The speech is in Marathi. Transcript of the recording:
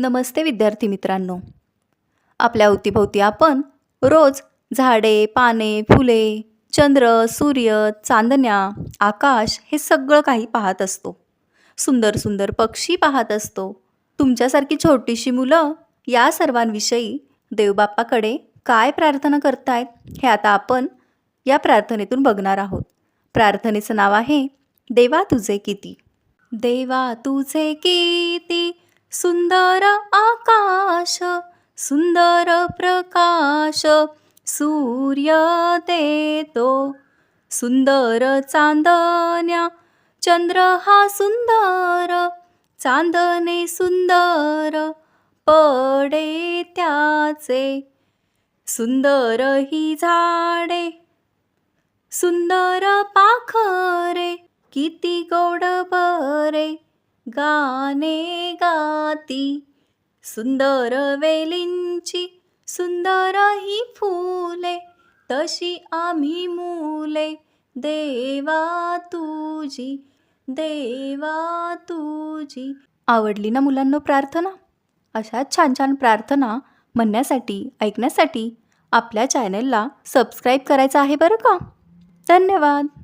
नमस्ते विद्यार्थी मित्रांनो. आपल्या अवतीभोवती आपण रोज झाडे पाने फुले चंद्र सूर्य चांदण्या आकाश हे सगळं काही पाहत असतो. सुंदर सुंदर पक्षी पाहत असतो. तुमच्यासारखी छोटीशी मुलं या सर्वांविषयी देवबाप्पाकडे काय प्रार्थना करतायत हे आता आपण या प्रार्थनेतून बघणार आहोत. प्रार्थनेचं नाव आहे देवा तुझे किती. देवा तुझे किती सुंदर आकाश सुंदर प्रकाश सूर्य देतो. सुंदर चांदण्या चंद्र हा सुंदर चांदणे सुंदर पडे त्याचे. सुंदर ही झाडे सुंदर पाखरे किती गोड बरे. गाणे गाती. सुंदर वेलींची सुंदर ही फुले तशी आम्ही मुले. देवा तुझी देवा तुझी. आवडली ना मुलांनो प्रार्थना? अशा छान छान प्रार्थना म्हणण्यासाठी ऐकण्यासाठी आपल्या चॅनलला सबस्क्राईब करायचं आहे बरं का? धन्यवाद.